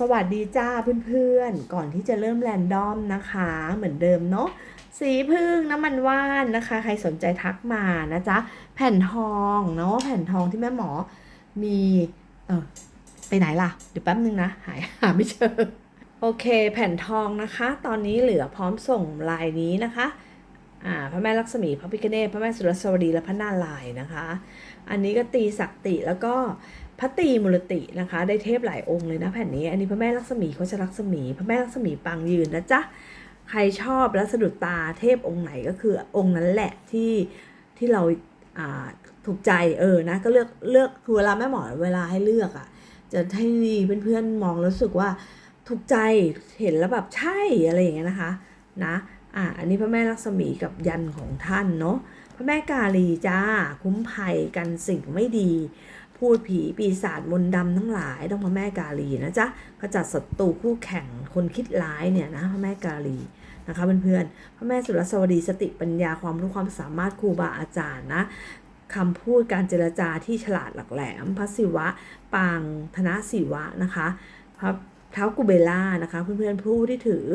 สวัสดีจ้าเพื่อนๆ ก่อนที่จะเริ่มแรนดอมนะคะ เหมือนเดิมเนาะสีพึ่งน้ำมันว่านนะคะ ใครสนใจทักมานะจ๊ะ แผ่นทองเนาะแผ่นทองที่แม่หมอมีเออไปไหนล่ะ เดี๋ยวแป๊บนึงนะ หายหาไม่เจอ โอเค แผ่นทองนะคะ ตอนนี้เหลือพร้อมส่งลายนี้นะคะอ่าพระแม่ลักษมีพระพิฆเนศพระแม่สุรสวดีและพระนารายณ์นะคะ อันนี้ก็ตีศักติแล้วก็ พระตีมุรตินะคะ ได้เทพหลายองค์เลยนะแผ่นนี้ อันนี้พระแม่ลักษมีโคชลักษมี พระแม่ลักษมีปางยืนนะจ๊ะใครชอบและสะดุดตาเทพองค์ไหนก็คือองค์นั้นแหละที่ที่เราอ่าถูกใจเออนะก็เลือกเลือกคือเวลาแม่หมอเวลาให้เลือกอะ่ะจะให้เพื่อนๆมองแล้วรู้สึกว่าถูกใจเห็นแล้วแบบใช่อะไรอย่างเงี้ยนะคะนะอะอันนี้พระแม่ลักษมีกับยันของท่านเนาะพระแม่กาลีจ้าคุ้มภัยกันสิ่งไม่ดี พูดผีปีศาจมนต์ดำทั้งหลายต้องพระแม่กาลีนะจ๊ะขจัดศัตรูคู่แข่งคนคิดร้ายเนี่ยนะพระแม่กาลีนะคะเพื่อนๆพระแม่สุรสวดีสติปัญญาความรู้ความสามารถครูบาอาจารย์นะคำพูดการเจรจาที่ฉลาดหลักแหลม พระศิวะ ปางธนศิวะนะคะพระเท้ากุเบล่านะคะเพื่อนๆผู้ที่ถือ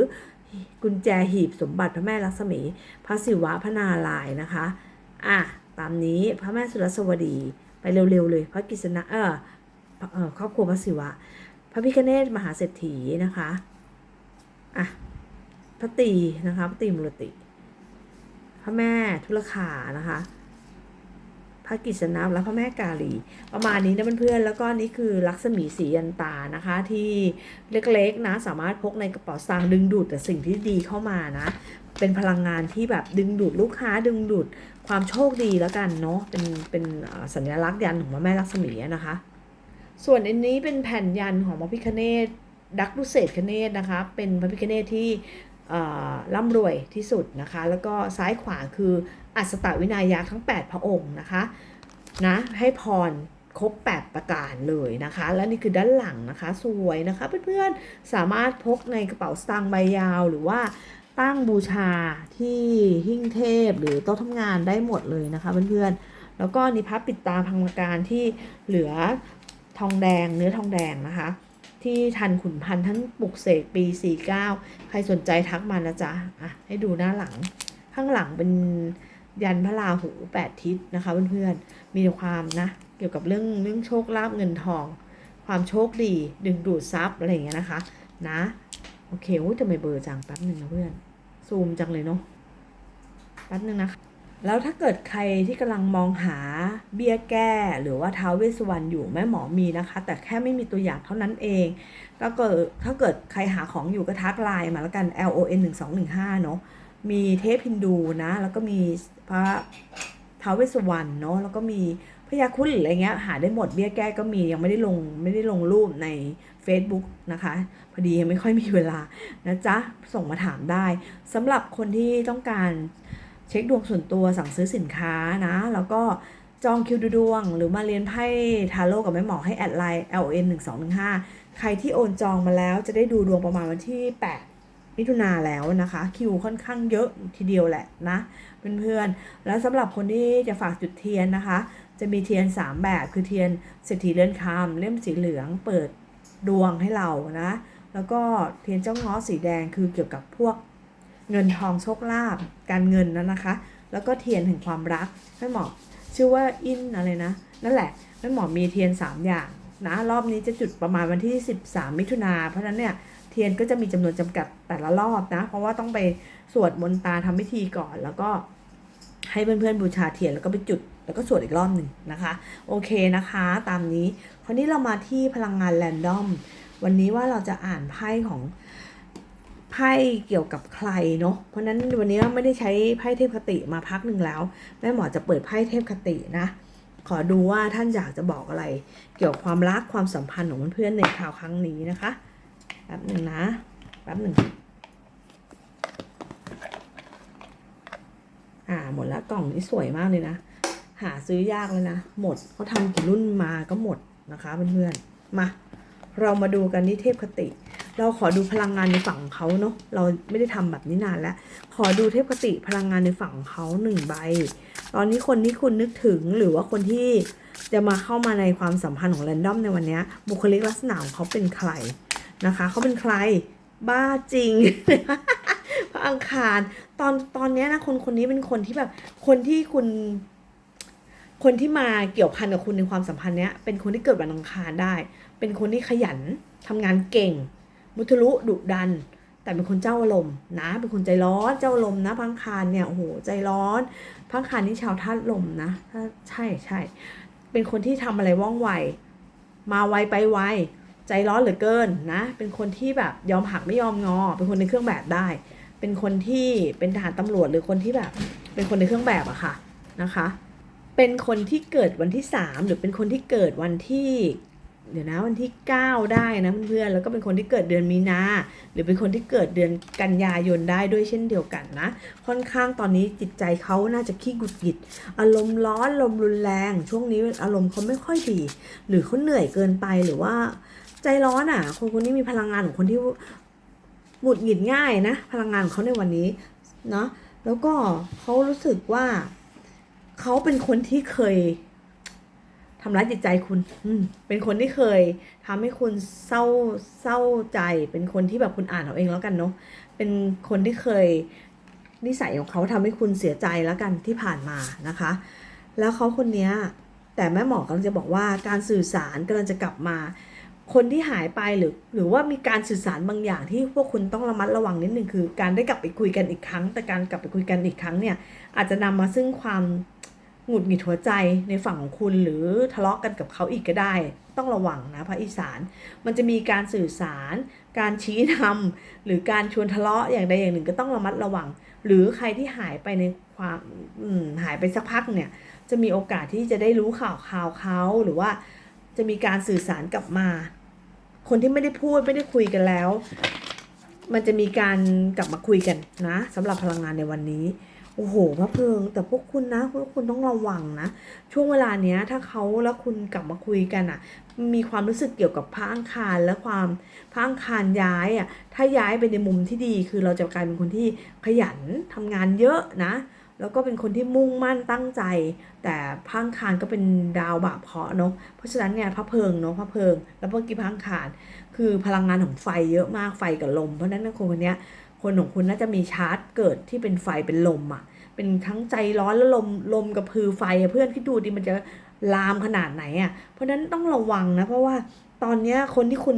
กุญแจหีบสมบัติพระแม่ลักษมี พระศิวะพระนารายนะคะอะตามนี้พระแม่สุรสวดี ไปเร็วๆเลยพระกิษณะเออครอบครัวพระศิวะ พระพิฆเนศมหาเศรษฐีนะคะอะพระตีนะคะพระตีมุรติ พระแม่ทุลคานะคะพระกิษณะและพระแม่กาลี ประมาณนี้นะเพื่อนๆแล้วก็นี่คือลักษมีสียันตานะคะ ที่เล็กๆนะสามารถพกในกระเป๋าสตางค์ดึงดูดแต่สิ่งที่ดีเข้ามานะ เป็นพลังงานที่แบบดึงดูดลูกค้าดึงดูด ความโชคดีแล้วกันเนาะเป็นเป็นสัญลักษณ์ยันของพระแม่ลักษมีนะคะ ส่วนอันนี้เป็นแผ่นยันของพระพิคเนตดักดุเศษคเนตนะคะ เป็นพระพิคเนตที่ร่ำรวยที่สุดนะคะ แล้วก็ซ้ายขวาคืออัศตวินายักษ์ทั้ง 8 พระองค์นะคะนะให้พรครบ 8 ประการเลยนะคะ และนี่คือด้านหลังนะคะ สวยนะคะเพื่อนๆ สามารถพกในกระเป๋าสตางค์ใบยาวหรือว่า ตั้งบูชาที่หิ้งเทพหรือโต๊ะทำงานได้หมดเลยนะคะเพื่อนๆ แล้วก็นี่พับปิดตาพังการที่เหลือทองแดงเนื้อทองแดงนะคะ ที่ทันขุนพันธ์ท่านปลุกเสกปี 49 ใครสนใจทักมานะจ๊ะอะให้ดูหน้าหลัง ข้างหลังเป็นยันพระราหู 8 ทิศนะคะเพื่อนๆ มีความนะเกี่ยวกับเรื่องเรื่องโชคลาภเงินทอง ความโชคดีดึงดูดทรัพย์อะไรอย่างเงี้ยนะคะนะโอเคโอ้ยทำไมเบอร์จังแป๊บหนึ่งนะเพื่อน ซูมจังเลยเนาะแป๊บนึงนะคะแล้วถ้าเกิดใครที่กำลังมองหาเบี้ยแก้หรือว่าท้าวเวสสวรรณอยู่แม่หมอมีนะคะ แต่แค่ไม่มีตัวอย่างเท่านั้นเองก็เกิดถ้าเกิดใครหาของอยู่ก็ทักไลน์มาแล้วกัน L O N 1 2 1 5เนาะมีเทพฮินดูนะ แล้วก็มีพระ ท้าวเวสวรรณเนาะแล้วก็มีพญาครุฑหรืออะไรเงี้ยหาได้หมดเบี้ยแก้ก็มียังไม่ได้ลงไม่ได้ลงรูปใน Facebook นะคะ พอดียังไม่ค่อยมีเวลานะจ๊ะ ส่งมาถามได้สำหรับคนที่ต้องการเช็คดวงส่วนตัวสั่งซื้อสินค้านะ แล้วก็จองคิวดูดวง หรือมาเรียนไพ่ทาโร่กับแม่หมอให้แอดไลน์ L N 1 2 1 5ใครที่โอนจองมาแล้วจะได้ดูดวงประมาณวันที่ 8 มิถุนาแล้วนะคะ คิวค่อนข้างเยอะทีเดียวแหละนะเพื่อนๆแล้วสำหรับคนที่จะฝากจุดเทียนนะคะ จะมีเทียน 3 แบบคือเทียนเศรษฐีเลื่อนคำเล่มสีเหลืองเปิดดวงให้เรานะ แล้วก็เทียนเจ้าง้อสีแดงคือเกี่ยวกับพวกเงินทองโชคลาภการเงินนะนะคะ แล้วก็เทียนแห่งความรักแม่หมอชื่อว่าอินอะไรนะ นั่นแหละแม่หมอมีเทียน 3 อย่างนะรอบนี้จะจุดประมาณวันที่ 13 มิถุนาเพราะฉะนั้นเนี่ย เทียนก็จะมีจำนวนจำกัดแต่ละรอบนะ เพราะว่าต้องไปสวดมนต์ตาทำพิธีก่อน แล้วก็ให้เพื่อนๆบูชาเทียนแล้วก็ไปจุดแล้วก็สวดอีกรอบหนึ่งนะคะ โอเคนะคะ ตามนี้คราวนี้เรามาที่พลังงานแรนดอม วันนี้ว่าเราจะอ่านไพ่ของไพ่เกี่ยวกับใครเนาะเพราะนั้นวันนี้ไม่ได้ใช้ไพ่เทพคติมาพักหนึ่งแล้ว แม่หมอจะเปิดไพ่เทพคตินะ ขอดูว่าท่านอยากจะบอกอะไร เกี่ยวกับความรักความสัมพันธ์ของเพื่อนๆในข่าวครั้งนี้นะคะ ป๊บหนึ่งนะแป๊บหนึ่งอ่าหมดแล้วกล่องนี้สวยมากเลยนะ หาซื้อยากเลยนะ หมดเขาทำกี่รุ่นมาก็หมดนะคะเพื่อนๆมาเรามาดูกันที่เทพคติ เราขอดูพลังงานในฝั่งเขาเนาะ เราไม่ได้ทำแบบนี้นานแล้ว ขอดูเทพคติพลังงานในฝั่งของเขาหนึ่งใบ ตอนนี้คนที่คุณนึกถึงหรือว่าคนที่จะมาเข้ามาในความสัมพันธ์ของแรนดอมในวันนี้บุคลิกลักษณะของเขาเป็นใคร นะคะเขาเป็นใครบ้าจริง พระอังคารตอนตอนนี้นะคนคนนี้เป็นคนที่แบบคนที่คุณ คนที่มาเกี่ยวพันกับคุณในความสัมพันธ์เนี้ยเป็นคนที่เกิดวันอังคารได้ เป็นคนที่ขยันทำงานเก่ง มุทะลุดุดัน แต่เป็นคนเจ้าอารมณ์นะ เป็นคนใจร้อนเจ้าอารมณ์นะพังคารเนี่ยโอ้โหใจร้อนพังคารนี่ชาวธาตุลมนะใช่ใช่เป็นคนที่ทำอะไรว่องไวมาไวไปไว ใจร้อนเหลือเกินนะ เป็นคนที่แบบยอมหักไม่ยอมงอ เป็นคนในเครื่องแบบได้ เป็นคนที่เป็นทหารตำรวจหรือคนที่แบบ เป็นคนในเครื่องแบบอะค่ะนะคะ เป็นคนที่เกิดวันที่สามหรือเป็นคนที่เกิดวันที่ เดี๋ยวนะวันที่ 9 ได้นะเพื่อนๆ แล้วก็เป็นคนที่เกิดเดือนมีนา หรือเป็นคนที่เกิดเดือนกันยายนได้ด้วยเช่นเดียวกันนะ ค่อนข้างตอนนี้จิตใจเขาน่าจะขี้หงุดหงิด อารมณ์ร้อน อารมณ์รุนแรง ช่วงนี้อารมณ์เขาไม่ค่อยดี หรือเขาเหนื่อยเกินไปหรือว่า ใจร้อนอะ คนคนนี้มีพลังงานของคนที่หงุดหงิดง่ายนะ พลังงานของเขาในวันนี้เนาะแล้วก็เขารู้สึกว่าเขาเป็นคนที่เคยทำร้ายจิตใจคุณ อืเป็นคนที่เคยทำให้คุณเศร้าเศร้าใจ เป็นคนที่แบบคุณอ่านเอาเองแล้วกันเนาะ เป็นคนที่เคยนิสัยของเขาทำให้คุณเสียใจแล้วกันที่ผ่านมานะคะ แล้วเขาคนเนี้ยแต่แม่หมอกำลังจะบอกว่าการสื่อสารกำลังจะกลับมา คนที่หายไปหรือหรือว่ามีการสื่อสารบางอย่างที่พวกคุณต้องระมัดระวังนิดนึงคือ การได้กลับไปคุยกันอีกครั้ง แต่การกลับไปคุยกันอีกครั้งเนี่ยอาจจะนำมาซึ่งความหงุดหงิดหัวใจในฝั่งของคุณหรือทะเลาะกันกับเขาอีกก็ได้ ต้องระวังนะพระอีสาน มันจะมีการสื่อสาร การชี้นำหรือการชวนทะเลาะอย่างใดอย่างหนึ่งก็ต้องระมัดระวัง หรือใครที่หายไปในความหายไปสักพักเนี่ยจะมีโอกาสที่จะได้รู้ข่าวข่าวเขาหรือว่าจะมีการสื่อสารกลับมา คนที่ไม่ได้พูดไม่ได้คุยกันแล้ว มันจะมีการกลับมาคุยกันนะสำหรับพลังงานในวันนี้โอ้โหพระเพิง แต่พวกคุณนะพวกคุณต้องระวังนะ ช่วงเวลาเนี้ย ถ้าเขาแล้วคุณกลับมาคุยกันอะ มีความรู้สึกเกี่ยวกับพระอังคารและความพระอังคารย้ายอะ ถ้าย้ายไปในมุมที่ดี คือเราจะกลายเป็นคนที่ขยันทำงานเยอะนะ แล้วก็เป็นคนที่มุ่งมั่นตั้งใจ แต่พังคารก็เป็นดาวบาปเพาะเนาะเพราะฉะนั้นเนี่ยพระเพิงเนาะพระเพิง แล้วเมื่อกี้พังคารคือพลังงานของไฟเยอะมากไฟกับลม เพราะฉะนั้นคนคนนี้คนของคุณน่าจะมีชาร์จเกิดที่เป็นไฟเป็นลมอะเป็นทั้งใจร้อนแล้วลมลมกับพือไฟอเพื่อนคิดดูดิมันจะลามขนาดไหนอะเพราะฉะนั้นต้องระวังนะเพราะว่าตอนเนี้ยคนที่คุณ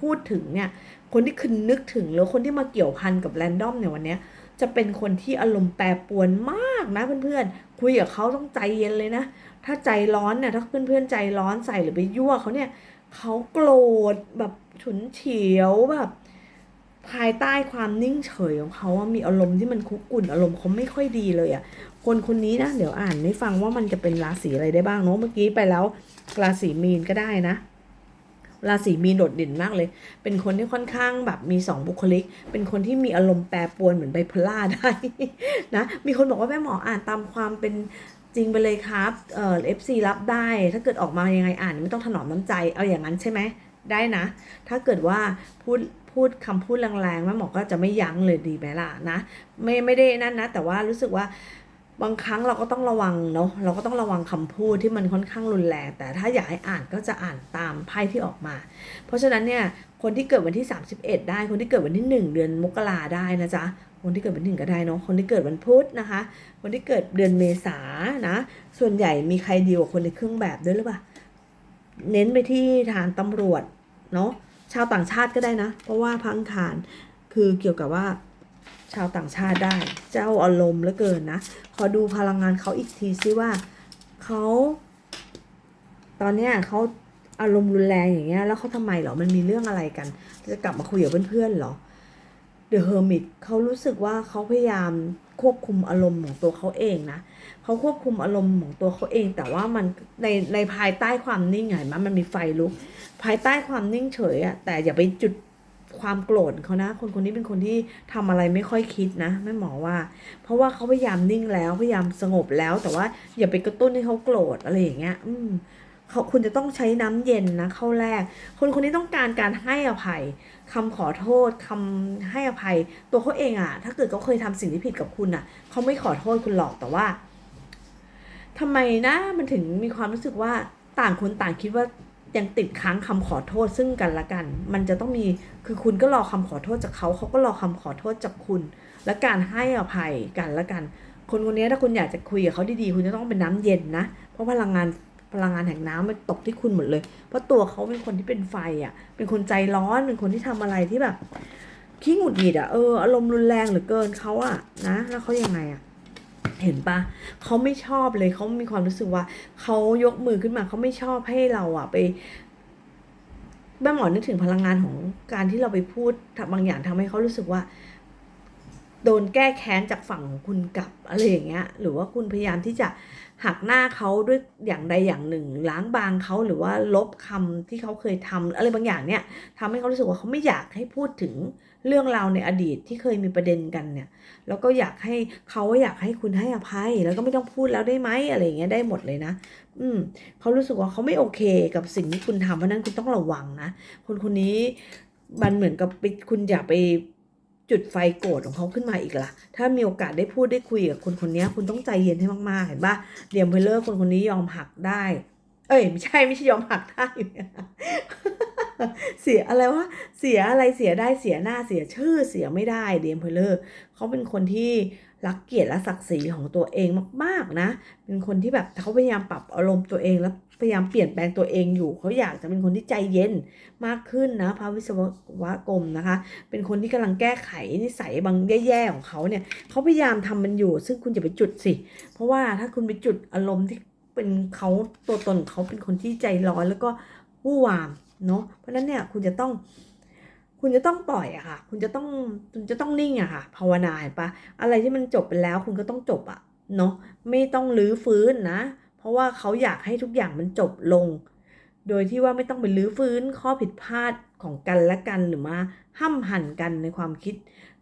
พูดถึงเนี่ยคนที่คุณนึกถึงหรือคนที่มาเกี่ยวพันกับแรนดอมเนี่ยวันเนี้ย จะเป็นคนที่อารมณ์แปรปรวนมากนะเพื่อนๆ คุยกับเขาต้องใจเย็นเลยนะ ถ้าใจร้อนเนี่ยถ้าเพื่อนๆใจร้อนใส่หรือไปยั่วเขาเนี่ยเขาโกรธแบบฉุนเฉียวแบบภายใต้ความนิ่งเฉยของเขาอะมีอารมณ์ที่มันคุกกุ่นอารมณ์เขาไม่ค่อยดีเลยอะคนคนนี้นะ เดี๋ยวอ่านให้ฟังว่ามันจะเป็นราศีอะไรได้บ้างเนาะเมื่อกี้ไปแล้วราศีมีนก็ได้นะ ราศีมีนโดดเด่นมากเลย เป็นคนที่ค่อนข้างแบบมีสองบุคลิก เป็นคนที่มีอารมณ์แปรปรวนเหมือนไบโพล่าได้นะ มีคนบอกว่าแม่หมออ่านตามความเป็นจริงไปเลยครับเอ่อฟซีรับได้ ถ้าเกิดออกมายังไงอ่านไม่ต้องถนอมน้ำใจ เอาอย่างนั้นใช่ไหม ได้นะ ถ้าเกิดว่าพูดพูดคำพูดแรงๆแม่หมอก็จะไม่ยั้งเลยดีไหมล่ะนะ ไม่ไม่ได้นั่นนะ แต่ว่ารู้สึกว่า บางครั้งเราก็ต้องระวังเนาะเราก็ต้องระวังคำพูดที่มันค่อนข้างรุนแรง แต่ถ้าอยากให้อ่านก็จะอ่านตามไพ่ที่ออกมา เพราะฉะนั้นเนี่ยคนที่เกิดวันที่ 31 ได้ คนที่เกิดวันที่ 1 เดือนมกราได้นะจ๊ะคนที่เกิดวันหนึ่งก็ได้เนาะคนที่เกิดวันพุธนะคะ คนที่เกิดเดือนเมษานะ ส่วนใหญ่มีใครดีกว่าคนในเครื่องแบบด้วยหรือเปล่าเน้นไปที่ฐานตำรวจเนาะชาวต่างชาติก็ได้นะ เพราะว่าพังคารคือเกี่ยวกับว่า ชาวต่างชาติได้ เจ้าอารมณ์เหลือเกินนะ ขอดูพลังงานเขาอีกทีซิว่าเขา ตอนเนี้ยเขาอารมณ์รุนแรงอย่างเงี้ย แล้วเขาทำไมเหรอ มันมีเรื่องอะไรกัน จะกลับมาคุยกับเพื่อนๆเหรอเดอะเฮอร์มิตเขารู้สึกว่าเขาพยายามควบคุมอารมณ์ของตัวเขาเองนะเขาควบคุมอารมณ์ของตัวเขาเอง แต่ว่ามันในในภายใต้ความนิ่งเห็นไหมมันมีไฟลุก ภายใต้ความนิ่งเฉยอะแต่อย่าไปจุด ความโกรธเขานะ คนคนนี้เป็นคนที่ทำอะไรไม่ค่อยคิดนะแม่หมอว่า เพราะว่าเขาพยายามนิ่งแล้วพยายามสงบแล้ว แต่ว่าอย่าไปกระตุ้นให้เขาโกรธอะไรอย่างเงี้ย อืมเขาคุณจะต้องใช้น้ำเย็นนะเข้าแรก คนคนนี้ต้องการการให้อภัยคำขอโทษคำให้อภัย ตัวเขาเองอะถ้าเกิดเขาเคยทำสิ่งที่ผิดกับคุณอะเขาไม่ขอโทษคุณหรอกแต่ว่าทำไมนะมันถึงมีความรู้สึกว่าต่างคนต่างคิดว่า ยังติดค้างคำขอโทษซึ่งกันและกัน มันจะต้องมีคือคุณก็รอคำขอโทษจากเขาเขาก็รอคำขอโทษจากคุณ และการให้อภัยกันและกัน คนคนนี้ถ้าคุณอยากจะคุยกับเขาดีๆคุณจะต้องเป็นน้ำเย็นนะ เพราะพลังงานพลังงานแห่งน้ำมันตกที่คุณหมดเลย เพราะตัวเขาเป็นคนที่เป็นไฟอะ เป็นคนใจร้อนเป็นคนที่ทำอะไรที่แบบขี้หงุดหงิดอะเอออารมณ์รุนแรงเหลือเกินเขาอะนะแล้วเขายังไงอะ เห็นปะเขาไม่ชอบเลยเขามีความรู้สึกว่าเขายกมือขึ้นมาเขาไม่ชอบให้เราอะไปแม่หมอนึกถึงพลังงานของการที่เราไปพูดบางอย่างทำให้เขารู้สึกว่า โดนแก้แค้นจากฝั่งของคุณกลับอะไรอย่างเงี้ย หรือว่าคุณพยายามที่จะหักหน้าเขาด้วยอย่างใดอย่างหนึ่ง ล้างบางเขาหรือว่าลบคำที่เขาเคยทำอะไรบางอย่างเนี่ยทำให้เขารู้สึกว่าเขาไม่อยากให้พูดถึงเรื่องราวในอดีตที่เคยมีประเด็นกันเนี่ย แล้วก็อยากให้เขาอยากให้คุณให้อภัย แล้วก็ไม่ต้องพูดแล้วได้ไหมอะไรอย่างเงี้ยได้หมดเลยนะ อืมเขารู้สึกว่าเขาไม่โอเคกับสิ่งที่คุณทำเพราะนั้นคุณต้องระวังนะ คนคนนี้มันเหมือนกับไปคุณอย่าไปจุดไฟโกรธของเขาขึ้นมาอีกล่ะ ถ้ามีโอกาสได้พูดได้คุยกับคนคนนี้คุณต้องใจเย็นให้มากๆ เห็นปะเดียมเพลเลอร์คนคนนี้ยอมหักได้ เอ้ยไม่ใช่ไม่ใช่ยอมหักได้ เสียอะไรวะเสียอะไรเสียได้เสียหน้าเสียชื่อเสียไม่ได้เดียมเพลเลอร์เขาเป็นคนที่รักเกียรติและศักดิ์ศรีของตัวเองมากๆนะ เป็นคนที่แบบเขาพยายามปรับอารมณ์ตัวเองแล้วพยายามเปลี่ยนแปลงตัวเองอยู่เขาอยากจะเป็นคนที่ใจเย็นมากขึ้นนะพระวิศวกรมนะคะ เป็นคนที่กำลังแก้ไขนิสัยบางแย่ๆของเขาเนี่ยเขาพยายามทำมันอยู่ ซึ่งคุณจะไปจุดสิ เพราะว่าถ้าคุณไปจุดอารมณ์ที่เป็นเขาตัวตนเขาเป็นคนที่ใจร้อนแล้วก็วู่วาม เนาะเพราะฉะนั้นเนี่ยคุณจะต้อง คุณจะต้องปล่อยอะค่ะ คุณจะต้องคุณจะต้องนิ่งอะค่ะ ภาวนาเห็นปะอะไรที่มันจบไปแล้ว คุณก็ต้องจบอะเนาะไม่ต้องรื้อฟื้นนะ เพราะว่าเขาอยากให้ทุกอย่างมันจบลง โดยที่ว่าไม่ต้องไปรื้อฟื้นข้อผิดพลาดของกันและกันหรือมาห้ำหั่นกันในความคิด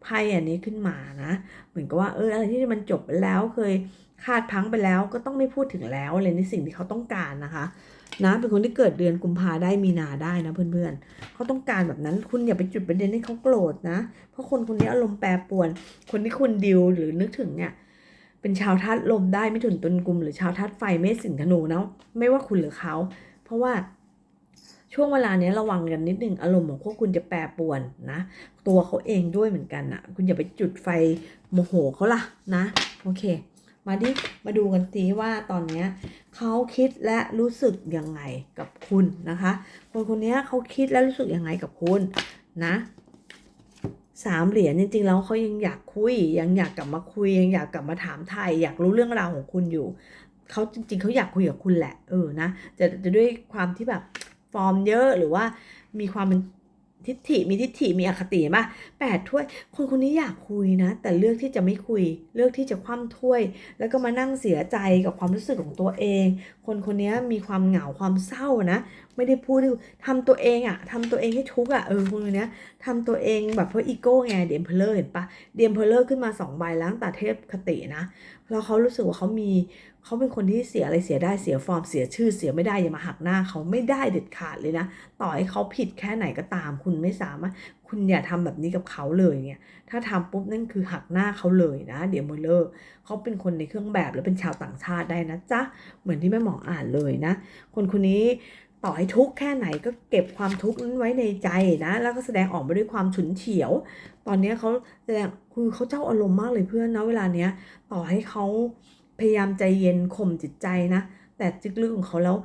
ไพ่อันนี้ขึ้นมานะ เหมือนกับว่าเอออะไรที่มันจบไปแล้วเคยคาดพังไปแล้วก็ต้องไม่พูดถึงแล้วเลยในสิ่งที่เขาต้องการนะคะ นะเป็นคนที่เกิดเดือนกุมภาได้มีนาได้นะเพื่อนๆเขาต้องการแบบนั้นคุณอย่าไปจุดประเด็นให้เขาโกรธนะ เพราะคนคนนี้อารมณ์แปรปรวน คนที่คุณดิวหรือนึกถึงเนี่ยเป็นชาวธาตุลมได้ไม่ถึงตุนกลุ่มหรือชาวธาตุไฟเมษสิงธนูนะไม่ว่าคุณหรือเขา เพราะว่าช่วงเวลานี้ระวังกันนิดนึงอารมณ์ของพวกคุณจะแปรปรวนนะ ตัวเขาเองด้วยเหมือนกันนะคุณอย่าไปจุดไฟโมโหเขาล่ะนะ โอเค มาดิมาดูกันทีว่าตอนนี้เขาคิดและรู้สึกยังไงกับคุณนะคะ คนคนนี้เขาคิดและรู้สึกยังไงกับคุณนะสามเหรียญจริงๆแล้วเขายังอยากคุย ยังอยากกลับมาคุยยังอยากกลับมาถามไทย อยากรู้เรื่องราวของคุณอยู่เขาจริงๆเขาอยากคุยกับคุณแหละเออนะจะจะด้วยความที่แบบฟอร์มเยอะหรือว่ามีความเป็น ทิฏฐิมีทิฏฐิมีอคติป่ะแปดถ้วย คนคนนี้อยากคุยนะ แต่เลือกที่จะไม่คุย เลือกที่จะคว่ำถ้วย แล้วก็มานั่งเสียใจกับความรู้สึกของตัวเอง คนคนนี้มีความเหงาความเศร้านะ ไม่ได้พูดทำตัวเองอะทำตัวเองให้ทุกข์อะเออคนคนนี้ทำตัวเองแบบเพราะอีโก้ไงเดียมเพลเลอร์เห็นปะเดียมเพลเลอร์ขึ้นมาสองใบล้วตั้งต่เทพคตินะแล้วเขารู้สึกว่าเขามี เขาเป็นคนที่เสียอะไรเสียได้เสียฟอร์มเสียชื่อเสียไม่ได้อย่ามาหักหน้าเขาไม่ได้เด็ดขาดเลยนะ ต่อให้เขาผิดแค่ไหนก็ตาม คุณไม่สามารถคุณอย่าทำแบบนี้กับเขาเลยเนี่ยถ้าทำปุ๊บนั่นคือหักหน้าเขาเลยนะ เดี๋ยวมเลอร์เขาเป็นคนในเครื่องแบบแล้วเป็นชาวต่างชาติได้นะจ๊ะเหมือนที่แม่หมออ่านเลยนะ คนคนนี้ต่อให้ทุกข์แค่ไหนก็เก็บความทุกข์นั้นไว้ในใจนะ แล้วก็แสดงออกมาด้วยความฉุนเฉียว ตอนนี้เขาแสดงคือเขาเจ้าอารมณ์มากเลยเพื่อนนะเวลาเนี้ย ต่อให้เขา พยายามใจเย็นข่มจิตใจนะแต่จิกลึกของเขาแล้ว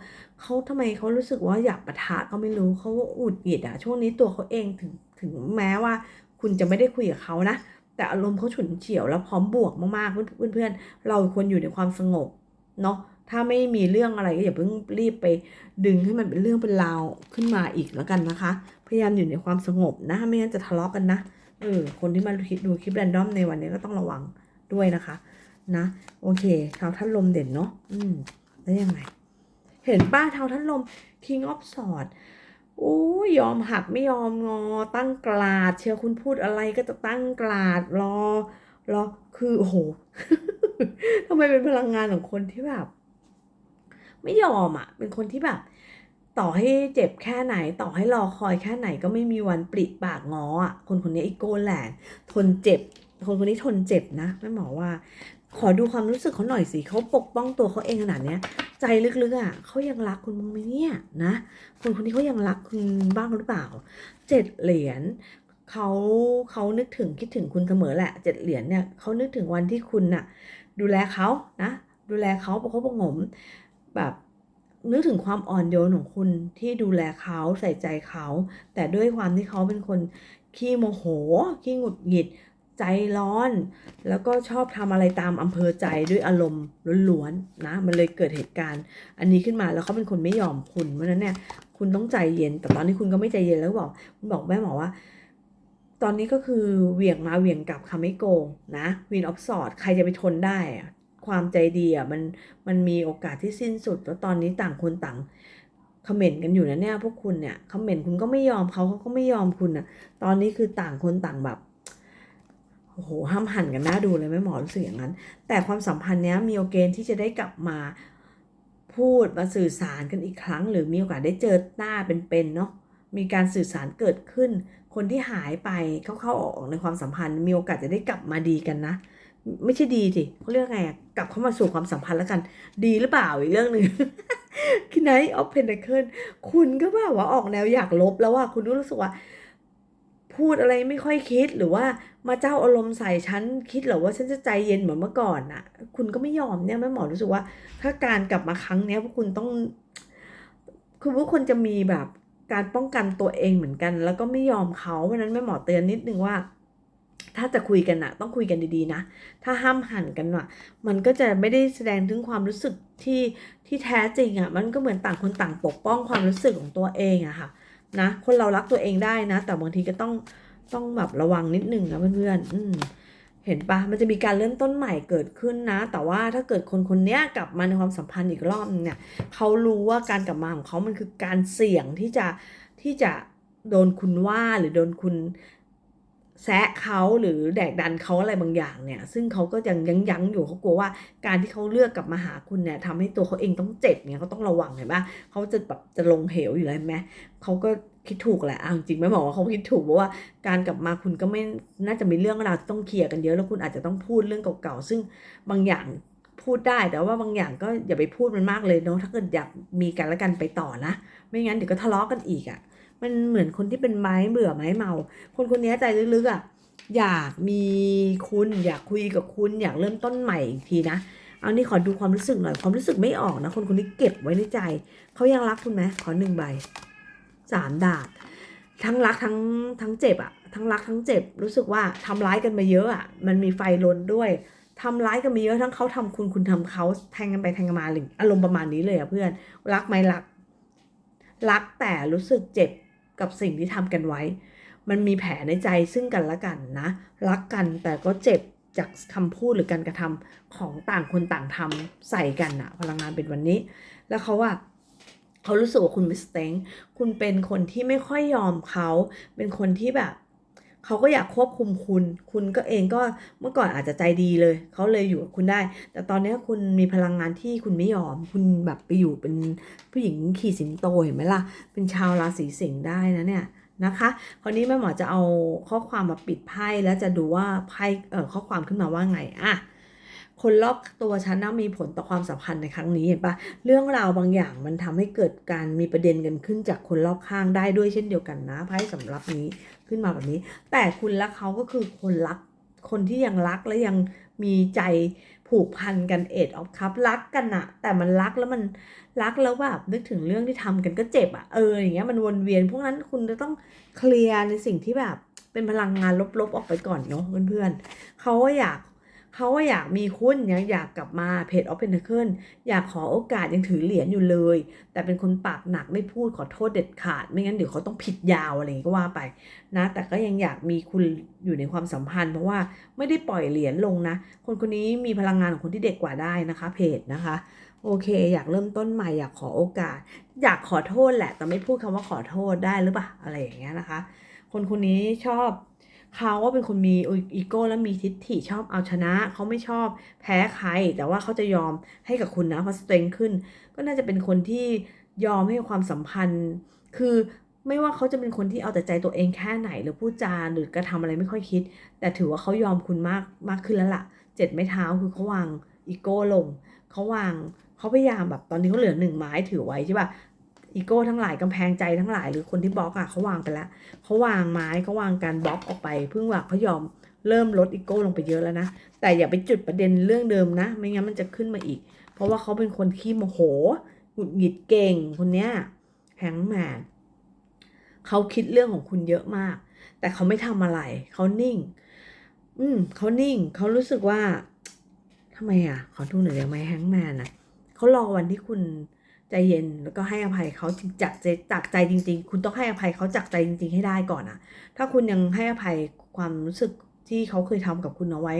เขาทำไมเขารู้สึกว่าอยากปะทะก็ไม่รู้เขาอุดหงิดอะช่วงนี้ตัวเขาเองถึงถึงแม้ว่า คุณจะไม่ได้คุยกับเขานะแต่อารมณ์เขาฉุนเฉียวแล้วพร้อมบวกมากๆเพื่อนเพื่อนๆเราควรอยู่ในความสงบเนาะถ้าไม่มีเรื่องอะไรก็อย่าเพิ่งรีบไปดึงให้มันเป็นเรื่องเป็นราวขึ้นมาอีกแล้วกันนะคะ พยายามอยู่ในความสงบนะไม่งั้นจะทะเลาะกันนะเออคนที่มาดูคลิปแรนดอมในวันนี้ก็ต้องระวังด้วยนะคะ นะ โอเคเท้าท่านลมเด่นเนาะอืมแล้วยังไง เห็นป้าเท้าท่านลม King of Swords โอ้ยอมหักไม่ยอมงอตั้งกลาด เชียวคุณพูดอะไรก็จะตั้งกลาดรอรอคือโอ้โหทำไมเป็นพลังงานของคนที่แบบ ไม่ยอมอะ เป็นคนที่แบบ ต่อให้เจ็บแค่ไหน ต่อให้รอคอยแค่ไหนก็ไม่มีวันปริปากงออะคนคนนี้อีโก้แหลนทนเจ็บ คนคนนี้ทนเจ็บนะแม่หมอว่า ขอดูความรู้สึกเขาหน่อยสิเขาปกป้องตัวเขาเองขนาดเนี้ย ใจลึกๆอะเขายังรักคุณบ้งไหมเนี่ยนะคนคนนี้เขายังรักคุณบ้างหรือเปล่าเจ็ดเหรียญเขาเขานึกถึงคิดถึงคุณเสมอแหละเจ็ดเหรียญเนี่ยเขานึกถึงวันที่คุณน่ะ ดูแลเขานะ ดูแลเขาประคบประหงมแบบนึกถึงความอ่อนโยนของคุณที่ดูแลเขาใส่ใจเขา แต่ด้วยความที่เขาเป็นคนขี้โมโหขี้หงุดหงิด ใจร้อน แล้วก็ชอบทำอะไรตามอำเภอใจด้วยอารมณ์ล้วนๆนะมันเลยเกิดเหตุการณ์ อันนี้ขึ้นมาแล้วเขาเป็นคนไม่ยอมคุณเพราะนั้นเนี่ยคุณต้องใจเย็นแต่ตอนนี้คุณก็ไม่ใจเย็นแล้วบอกคุณบอกแม่หมอว่า ตอนนี้ก็คือเหวี่ยงมาเหวี่ยงกลับคำไม่โกงนะวินออฟสอดใครจะไปทนได้อะความใจดีอะมันมันมีโอกาสที่สิ้นสุดแล้วตอนนี้ต่างคนต่างคอมเมนต์กันอยู่นะเนี่ยพวกคุณเนี่ยคอมเมนต์คุณก็ไม่ยอมเขาเขาก็ไม่ยอมคุณอะ ตอนนี้คือต่างคนต่างแบบ โอ้โหห้ามหันกันหน้าดูเลยแม่หมอรู้สึกอย่างนั้น แต่ความสัมพันธ์เนี้ยมีโอกาสที่จะได้กลับมาพูดมาสื่อสารกันอีกครั้ง หรือมีโอกาสได้เจอหน้าเป็นๆเนาะมีการสื่อสารเกิดขึ้น คนที่หายไปเข้าๆออกในความสัมพันธ์ มีโอกาสจะได้กลับมาดีกันนะ ไม่ใช่ดีสิเขาเรียกไงกลับเข้ามาสู่ความสัมพันธ์แล้วกัน ดีหรือเปล่าอีกเรื่องหนึ่งคิดไนออฟเพนเดเคิลคุณก็แบบว่าออกแนวอยากลบแล้วว่าคุณรู้สึกว่า พูดอะไรไม่ค่อยคิดหรือว่า มาเจ้าอารมณ์ใส่ฉันคิดเหรอว่าฉันจะใจเย็นเหมือนเมื่อก่อนน่ะ คุณก็ไม่ยอมเนี่ยแม่หมอรู้สึกว่า ถ้าการกลับมาครั้งเนี้ยพวกคุณต้อง คือพวกคุณจะมีแบบการป้องกันตัวเองเหมือนกัน แล้วก็ไม่ยอมเขาเพราะนั้นแม่หมอเตือนนิดนึงว่า ถ้าจะคุยกันอะต้องคุยกันดีๆนะ ถ้าห้ามหันกันอะมันก็จะไม่ได้แสดงถึงความรู้สึกที่ที่แท้จริงอะมันก็เหมือนต่างคนต่างปกป้องความรู้สึกของตัวเองอะค่ะนะคนเรารักตัวเองได้นะ แต่บางทีก็ต้อง ต้องแบบระวังนิดนึงนะเพื่อนๆอืมเห็นปะมันจะมีการเริ่มต้นใหม่เกิดขึ้นนะ แต่ว่าถ้าเกิดคนคนนี้กลับมาในความสัมพันธ์อีกรอบนึงเนี่ยเขารู้ว่าการกลับมาของเขามันคือการเสี่ยงที่จะที่จะโดนคุณว่าหรือโดนคุณแซะเขาหรือแดกดันเขาอะไรบางอย่างเนี่ย ซึ่งเขาก็ยังยั้งยั้งอยู่เขากลัวว่าการที่เขาเลือกกลับมาหาคุณเนี่ยทำให้ตัวเขาเองต้องเจ็บเนี่ยเขาต้องระวังเห็นปะเขาจะแบบจะลงเหวอยู่แล้วไหมเขาก็ คิดถูกแหละเอาจริงไม่บอกว่าเขาคิดถูกเพราะว่าการกลับมาคุณก็ไม่น่าจะมีเรื่องราวต้องเคลียร์กันเยอะแล้วคุณอาจจะต้องพูดเรื่องเก่าๆซึ่งบางอย่างพูดได้แต่ว่าบางอย่างก็อย่าไปพูดมันมากเลยเนาะถ้าเกิดอยากมีกันแล้วกันไปต่อนะ ไม่งั้นเดี๋ยวก็ทะเลาะกันอีกอะ่ะ มันเหมือนคนที่เป็นไม้เบื่อไม้เมา คนคนนี้ใจลึกๆอะ่ะอยากมีคุณอยากคุยกับคุณอยากเริ่มต้นใหม่อีกทีนะเอานี่ขอดูความรู้สึกหน่อยความรู้สึกไม่ออกนะ คนคนนี้เก็บไว้ในใจเขายังรักคุณไหมขอหนึ่งใบ สามดาบทั้งรักทั้งทั้งเจ็บอะทั้งรักทั้งเจ็บ รู้สึกว่าทำร้ายกันมาเยอะอะมันมีไฟลนด้วยทำร้ายกันมาเยอะทั้งเขาทำคุณคุณทำเขาแทงกันไปแทงกันมาหรืออารมณ์ประมาณนี้เลยอะเพื่อนรักไหมรัก รักแต่รู้สึกเจ็บกับสิ่งที่ทำกันไว้ มันมีแผลในใจซึ่งกันและกันนะ รักกันแต่ก็เจ็บจากคำพูดหรือการกระทำของต่างคนต่างทำใส่กันอะพลังงานเป็นวันนี้ แล้วเขาว่า เขารู้สึกว่าคุณมิสเต็งคุณเป็นคนที่ไม่ค่อยยอมเขา เป็นคนที่แบบเขาก็อยากควบคุมคุณ คุณก็เองก็เมื่อก่อนอาจจะใจดีเลย เขาเลยอยู่กับคุณได้ แต่ตอนนี้คุณมีพลังงานที่คุณไม่ยอม คุณแบบไปอยู่เป็นผู้หญิงขี่สิงโตเห็นไหมล่ะ เป็นชาวราศีสิงห์ได้นะเนี่ยนะคะคราวนี้แม่หมอจะเอาข้อความมาปิดไพ่แล้วจะดูว่าไพ่เอ่อข้อความขึ้นมาว่าไงอะ คนรอบตัวฉันน่ามีผลต่อความสัมพันธ์ในครั้งนี้เห็นปะเรื่องราวบางอย่างมันทำให้เกิดการมีประเด็นกันขึ้นจากคนรอบข้างได้ด้วยเช่นเดียวกันนะไพ่สำรับนี้ขึ้นมาแบบนี้ แต่คุณและเขาก็คือคนรัก คนที่ยังรักและยังมีใจผูกพันกันเอ็ดออฟคัพรักกันอะแต่มันรักแล้วมันรักแล้วแบบนึกถึงเรื่องที่ทำกันก็เจ็บอะเอออย่างเงี้ยมันวนเวียนพวกนั้นคุณจะต้องเคลียร์ในสิ่งที่แบบเป็นพลังงานลบๆออกไปก่อนเนาะเพื่อนๆเขาก็อยาก เขาว่าอยากมีคุณยังอยากกลับมาเพจออฟเพนเคิลอยากขอโอกาสยังถือเหรียญอยู่เลย แต่เป็นคนปากหนักไม่พูดขอโทษเด็ดขาด ไม่งั้นเดี๋ยวเขาต้องผิดยาวอะไรอย่างงี้ก็ว่าไปนะ แต่ก็ยังอยากมีคุณอยู่ในความสัมพันธ์ เพราะว่าไม่ได้ปล่อยเหรียญลงนะ คนคนนี้มีพลังงานของคนที่เด็กกว่าได้นะคะเพจนะคะโอเค อยากเริ่มต้นใหม่อยากขอโอกาส อยากขอโทษแหละ แต่ไม่พูดคำว่าขอโทษได้หรือเปล่าอะไรอย่างเงี้ยนะคะ คนคนนี้ชอบ เขาว่าเป็นคนมีอีโก้และมีทิฏฐิชอบเอาชนะ เขาไม่ชอบแพ้ใคร แต่ว่าเขาจะยอมให้กับคุณนะเพราะสเตงขึ้น ก็น่าจะเป็นคนที่ยอมให้ความสัมพันธ์ คือไม่ว่าเขาจะเป็นคนที่เอาแต่ใจตัวเองแค่ไหน หรือพูดจาหรือกระทำอะไรไม่ค่อยคิด แต่ถือว่าเขายอมคุณมากมากขึ้นแล้วล่ะเจ็ดไม้เท้าคือเขาวางอีโก้ลงเขาวางเขาพยายามแบบตอนนี้เขาเหลือหนึ่งไม้ถือไว้ใช่ป่ะ อีโก้ทั้งหลายกำแพงใจทั้งหลาย หรือคนที่บล็อกอะเขาวางไปแล้วเขาวางไม้เขาวางการบล็อกออกไป เพิ่งว่าเขายอมเริ่มลดอีโก้ลงไปเยอะแล้วนะ แต่อย่าไปจุดประเด็นเรื่องเดิมนะ ไม่งั้นมันจะขึ้นมาอีก เพราะว่าเขาเป็นคนขี้โมโหหงุดหงิดเก่งคนเนี้ยแฮงก์แมนเขาคิดเรื่องของคุณเยอะมาก แต่เขาไม่ทำอะไร เขานิ่ง อืมเขานิ่ง เขารู้สึกว่าทำไมอะ ขอดูหน่อยได้ไหมแฮงแมนอะเขารอวันที่คุณ ใจเย็นแล้วก็ให้อภัยเขาจากใจจากใจจริง ๆ คุณต้องให้อภัยเขาจากใจจริง ๆ ให้ได้ก่อนอะถ้าคุณยังให้อภัยความรู้สึกที่เขาเคยทำกับคุณเอาไว้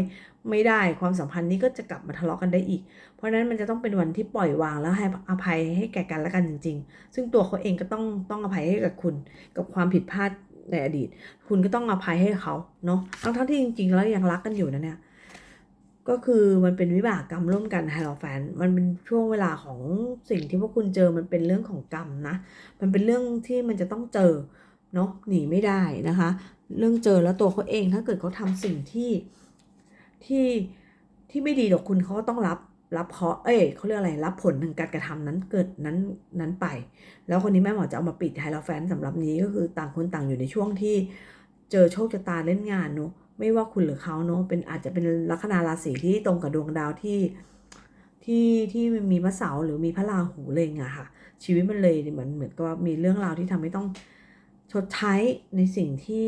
ไม่ได้ความสัมพันธ์นี้ก็จะกลับมาทะเลาะกันได้อีก เพราะฉะนั้นมันจะต้องเป็นวันที่ปล่อยวางแล้วให้อภัยให้แก่กันและกันจริง ๆ ซึ่งตัวเขาเองก็ต้องต้องอภัยให้กับคุณ กับความผิดพลาดในอดีต คุณก็ต้องอภัยให้เขาเนาะทั้งทั้งที่จริง ๆ แล้วยังรักกันอยู่นะเนี่ย ก็คือมันเป็นวิบากกรรมร่วมกันไฮโลแฟนมันเป็นช่วงเวลาของสิ่งที่พวกคุณเจอมันเป็นเรื่องของกรรมนะ มันเป็นเรื่องที่มันจะต้องเจอเนาะหนีไม่ได้นะคะ เรื่องเจอแล้วตัวเขาเองถ้าเกิดเขาทำสิ่งที่ที่ที่ไม่ดีต่อคุณเขาก็ต้องรับรับเคราะเอ้ยเขาเรียกอะไรรับผลทางการกระทำนั้นเกิดนั้นนั้นไป แล้วคนนี้แม่หมอจะเอามาปิดไฮโลแฟนสำหรับนี้ก็คือต่างคนต่างอยู่ในช่วงที่เจอโชคชะตาเล่นงานเนาะ ไม่ว่าคุณหรือเขาเนาะเป็นอาจจะเป็นลัคนาราศีที่ตรงกับดวงดาวที่ที่ที่มีพระเสาร์หรือมีพระราหูเล็งอะค่ะ ชีวิตมันเลยเหมือนเหมือนกับว่ามีเรื่องราวที่ทำให้ต้องชดใช้ในสิ่งที่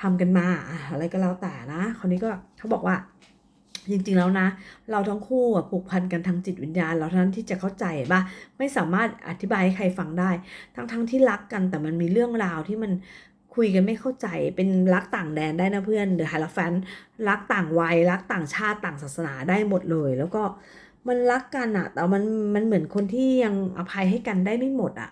ทำกันมาอะไรก็แล้วแต่นะคราวนี้ก็เขาบอกว่าจริงๆแล้วนะ เราทั้งคู่ผูกพันกันทางจิตวิญญาณ เราทั้นที่จะเข้าใจป่ะไม่สามารถอธิบายให้ใครฟังได้ ทั้งๆที่รักกันแต่มันมีเรื่องราวที่มัน คุยกันไม่เข้าใจเป็นรักต่างแดนได้นะเพื่อนเดอะไฮลแฟนรักต่างวัยรักต่างชาติต่างศาสนาได้หมดเลย แล้วก็มันรักกันอะแต่มันมันเหมือนคนที่ยังอภัยให้กันได้ไม่หมดอะ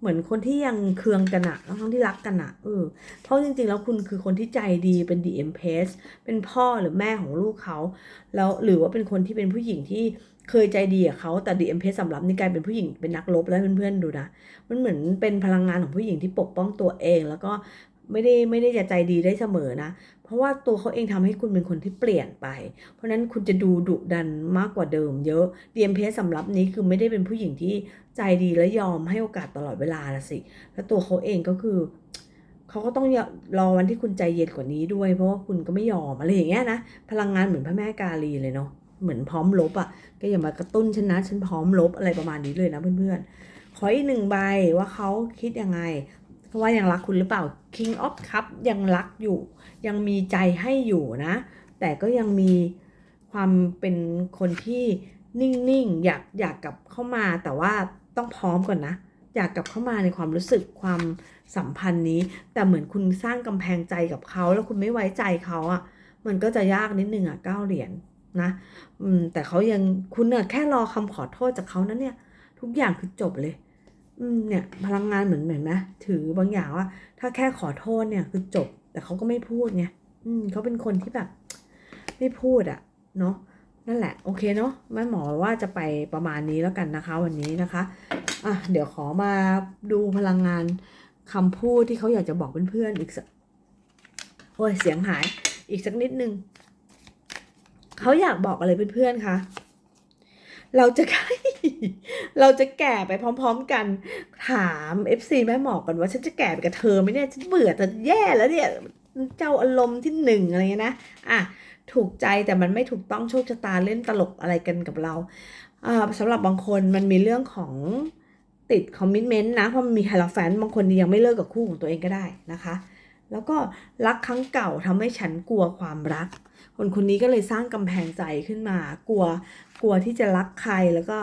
เหมือนคนที่ยังเคืองกันอะทั้งที่รักกันอะเออ เพราะจริงๆ แล้วคุณคือคนที่ใจดีเป็นดีเอ็มเพสเป็นพ่อหรือแม่ของลูกเขา แล้วหรือว่าเป็นคนที่เป็นผู้หญิงที่เคยใจดีกับเขาแต่ดีเอ็มเพสสำหรับนี่กลายเป็นผู้หญิงเป็นนักรบแล้วเพื่อนๆดูนะ มันเหมือนเป็นพลังงานของผู้หญิงที่ปกป้องตัวเอง แล้วก็ไม่ได้ไม่ได้จะใจดีได้เสมอนะ ราะว่าตัวเขาเองทำให้คุณเป็นคนที่เปลี่ยนไป เพราะฉะนั้นคุณจะดูดุดันมากกว่าเดิมเยอะ DMPS สำหรับนี้คือไม่ได้เป็นผู้หญิงที่ใจดีและยอมให้โอกาสตลอดเวลาละสิ แล้วตัวเขาเองก็คือเขาก็ต้องรอวันที่คุณใจเย็นกว่านี้ด้วย เพราะว่าคุณก็ไม่ยอมอะไรอย่างเงี้ยนะ พลังงานเหมือนพระแม่กาลีเลยเนาะ เหมือนพร้อมลบอะ่ะ ก็อย่ามากระตุ้นฉันนะ ฉันพร้อมลบอะไรประมาณนี้เลยนะเพื่อนๆ ขออีกหนึ่งใบว่าเขาคิดยังไง เพราะว่ายังรักคุณหรือเปล่า King of Cup ยังรักอยู่ ยังมีใจให้อยู่นะ แต่ก็ยังมีความเป็นคนที่นิ่งๆ อยากอยากกลับเข้ามาแต่ว่าต้องพร้อมก่อนนะ อยากกลับเข้ามาในความรู้สึกความสัมพันธ์นี้ แต่เหมือนคุณสร้างกำแพงใจกับเขา แล้วคุณไม่ไว้ใจเขาอะ่ะ มันก็จะยากนิดนึงอะ่ะเก้าเหรียญนะอืมแต่เขายังคุณเนี่ยแค่รอคำขอโทษจากเขานั้นเนี่ย ทุกอย่างคือจบเลย เนี่ยพลังงานเหมือนเหมือนไหมถือบางอย่างว่า ถ้าแค่ขอโทษเนี่ยคือจบ แต่เขาก็ไม่พูดไงอืมเขาเป็นคนที่แบบ ไม่พูดอะเนาะนั่นแหละ โอเคเนาะแม่หมอว่าจะไปประมาณนี้แล้วกันนะคะ วันนี้นะคะอะเดี๋ยวขอมาดูพลังงานคำพูดที่เขาอยากจะบอกเพื่อนๆอีกสักโอ้ยเสียงหายอีกสักนิดนึงเขาอยากบอกอะไรเพื่อนๆคะเราจะใเราจะแก่ไปพร้อม ๆ กัน ถาม FC แม่หมอกันว่าฉันจะแก่ไปกับเธอไหมเนี่ย ฉันเบื่อจะแย่แล้วเนี่ย เจ้าอารมณ์ที่หนึ่งอะไรเงี้ยนะ อะ ถูกใจแต่มันไม่ถูกต้องโชคชะตาเล่นตลกอะไรกันกับเราอ่าสำหรับบางคนมันมีเรื่องของติดคอมมิชเมนต์นะ เพราะมันมีไฮโลแฟนบางคนยังไม่เลิกกับคู่ของตัวเองก็ได้นะคะ แล้วก็รักครั้งเก่าทำให้ฉันกลัวความรัก คนคนนี้ก็เลยสร้างกำแพงใจขึ้นมา กลัวกลัวที่จะรักใครแล้วก็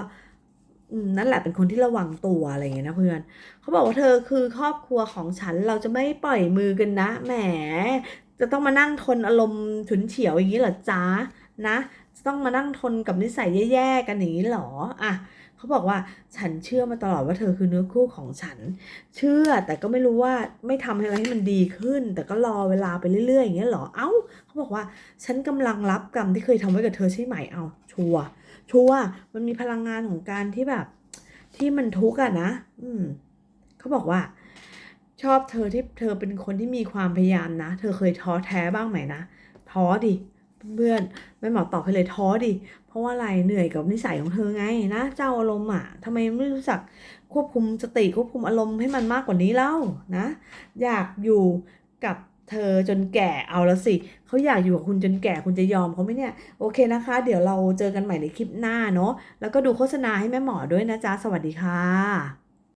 นั่นแหละเป็นคนที่ระวังตัวอะไรอย่างเงี้ยนะเพื่อน เขาบอกว่าเธอคือครอบครัวของฉันเราจะไม่ปล่อยมือกันนะ แหม จะต้องมานั่งทนอารมณ์ฉุนเฉียวอย่างนี้เหรอจ๊ะนะจะต้องมานั่งทนกับนิสัยแย่ๆกันอย่างนี้เหรออะเขาบอกว่าฉันเชื่อมาตลอดว่าเธอคือเนื้อคู่ของฉัน เชื่อแต่ก็ไม่รู้ว่าไม่ทำอะไรให้มันดีขึ้น แต่ก็รอเวลาไปเรื่อยๆอย่างเงี้ยเหรอ เอ้า เขาบอกว่าฉันกำลังรับกรรมที่เคยทำไว้กับเธอใช่ไหมเอาชัวร์ ชัวมันมีพลังงานของการที่แบบ ที่มันทุกข์อะนะ อืมเขาบอกว่า ชอบเธอที่เธอเป็นคนที่มีความพยายามนะ เธอเคยท้อแท้บ้างไหมนะท้อดิเพื่อนแม่หมอตอบให้เลยท้อดิ เพราะว่าอะไรเหนื่อยกับนิสัยของเธอไงนะ เจ้าอารมณ์อะทำไมไม่รู้จักควบคุมสติควบคุมอารมณ์ให้มันมากกว่านี้เล่านะ อยากอยู่กับ เธอจนแก่เอาแล้วสิเขาอยากอยู่กับคุณจนแก่คุณจะยอมเขาไหมเนี่ย โอเคนะคะ เดี๋ยวเราเจอกันใหม่ในคลิปหน้าเนาะแล้วก็ดูโฆษณาให้แม่หมอด้วยนะจ๊ะ สวัสดีค่ะ